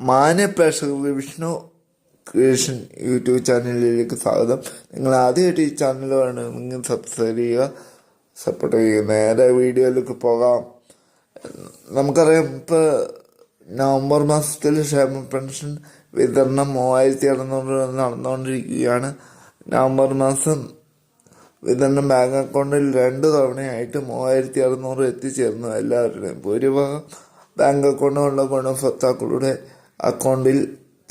മാന്യ പ്രേക്ഷകർക്ക് Vishnu creation YouTube ചാനലിലേക്ക് സ്വാഗതം. നിങ്ങൾ ആദ്യമായിട്ട് ഈ ചാനൽ നിങ്ങൾ സബ്സ്ക്രൈബ് ചെയ്യുക സപ്പോർട്ട് ചെയ്യുക. നേരെ വീഡിയോയിലേക്ക് പോകാം. നമുക്കറിയാം ഇപ്പോൾ നവംബർ മാസത്തിൽ ക്ഷേമ പെൻഷൻ വിതരണം മൂവായിരത്തി അറുന്നൂറ് നടന്നുകൊണ്ടിരിക്കുകയാണ്. നവംബർ മാസം വിതരണം ബാങ്ക് അക്കൗണ്ടിൽ രണ്ട് തവണയായിട്ട് മൂവായിരത്തി അറുന്നൂറ് എത്തിച്ചേർന്നു എല്ലാവരുടെയും. ഭൂരിഭാഗം ബാങ്ക് അക്കൗണ്ടുള്ള ഗുണഭോക്താക്കളുടെ അക്കൗണ്ടിൽ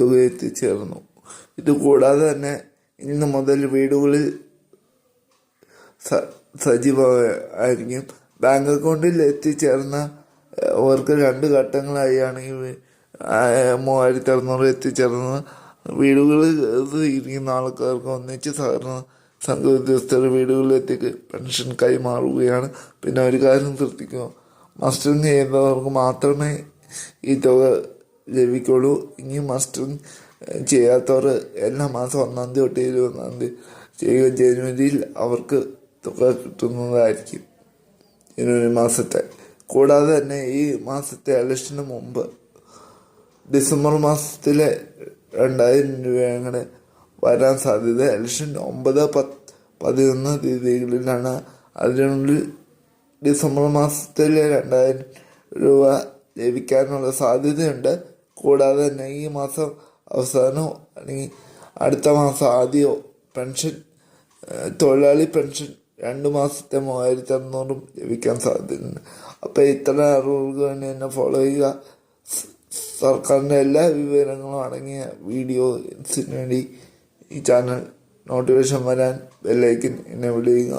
തുക എത്തിച്ചേർന്നു. ഇതുകൂടാതെ തന്നെ ഇന്ന് മുതൽ വീടുകളിൽ സജീവമായിരിക്കും. ബാങ്ക് അക്കൗണ്ടിൽ എത്തിച്ചേർന്ന അവർക്ക് രണ്ട് ഘട്ടങ്ങളായാണ് ഈ മൂവായിരത്തി അറുന്നൂറ് എത്തിച്ചേർന്നത്. വീടുകളിൽ ഇരിക്കുന്ന ആൾക്കാർക്ക് ഒന്നിച്ച് സഹകരണ സംഘ ഉദ്യോഗസ്ഥർ വീടുകളിലെത്തിക്ക് പെൻഷൻ കൈമാറുകയാണ്. പിന്നെ ഒരു കാര്യം ശ്രദ്ധിക്കുക. മസ്റ്ററിങ് ചെയ്യുന്നവർക്ക് മാത്രമേ ഈ തുക ലഭിക്കുള്ളൂ. ഇനി മസ്റ്ററിങ് ചെയ്യാത്തവർ എല്ലാ മാസം ഒന്നാം തീയതി തൊട്ട് ഇരുപതാം തീയതി ചെയ്യുക ജനുവരിയിൽ അവർക്ക് തുക കിട്ടുന്നതായിരിക്കും. ജനുവരി മാസത്തെ. കൂടാതെ തന്നെ ഈ മാസത്തെ ഇലക്ഷന് മുമ്പ് ഡിസംബർ മാസത്തിലെ രണ്ടായിരം അങ്ങനെ വരാൻ സാധ്യത ഇലക്ഷൻ ഒമ്പത് പത്ത് പതിനൊന്ന് തീയതികളിലാണ്. അതിനുള്ളിൽ ഡിസംബർ മാസത്തിലെ രണ്ടായിരം രൂപ ലഭിക്കാനുള്ള സാധ്യതയുണ്ട്. കൂടാതെ തന്നെ ഈ മാസം അവസാനമോ അല്ലെങ്കിൽ അടുത്ത മാസം ആദ്യമോ പെൻഷൻ തൊഴിലാളി പെൻഷൻ രണ്ട് മാസത്തെ മൂവായിരത്തി അറുന്നൂറും ലഭിക്കാൻ സാധ്യതയുണ്ട്. അപ്പോൾ ഇത്തരം അറിവുകൾക്ക് വേണ്ടി എന്നെ ഫോളോ ചെയ്യുക. സർക്കാരിന്റെ എല്ലാ വിവരങ്ങളും അടങ്ങിയ വീഡിയോസിന് വേണ്ടി ഈ ചാനൽ നോട്ടിഫിക്കേഷൻ വരാൻ ബെല്ലൈക്കൻ എന്നെ വിളിയുക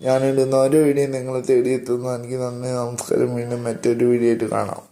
ഞാനിടുന്ന ഓരോ വീഡിയോ നിങ്ങളെ തേടിയെത്തുന്ന എനിക്ക് നന്ദി നമസ്കാരം. വീണ്ടും മറ്റൊരു വീഡിയോ ആയിട്ട് കാണാം.